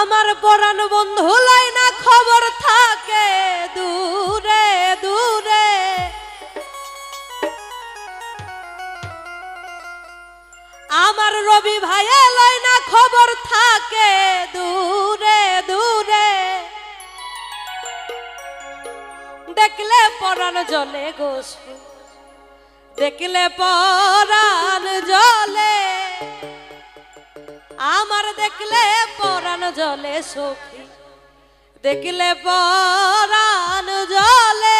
আমার পরাণ বন্ধু লাই না খবর থাকে দূরে দূরে। আমার রবি ভাইয়া লাই না খবর থাকে দূরে দূরে। দেখলে পরাণ জলে গোস, দেখলে পরাণ জলে। আমার দেখলে পর জলে সখী দেখলে পরাণ জলে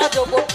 I don't know.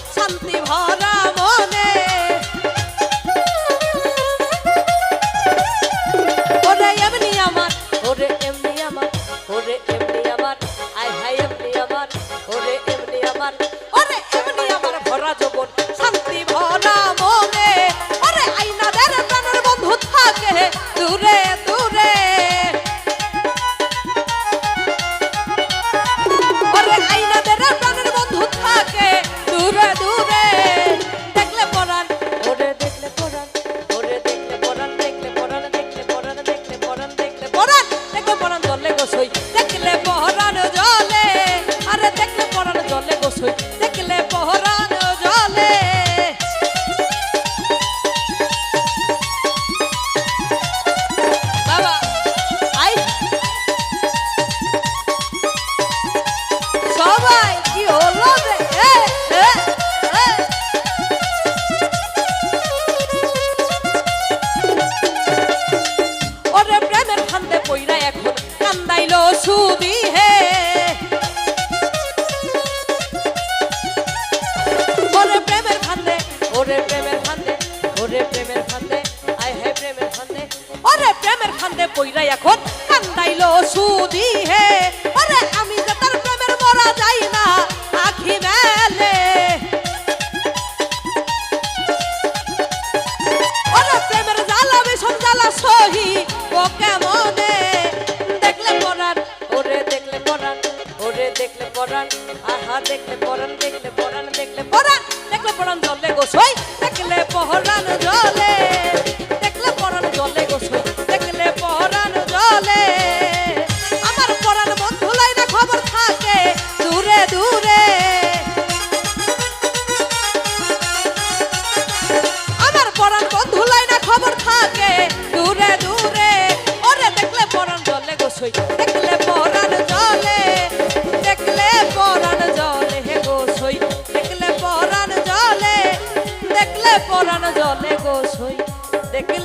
ফান্দে পইরা এখন কান্দাইলো সুদি হে। ওরে আমি যে তার প্রেমের মরা যাই না। de que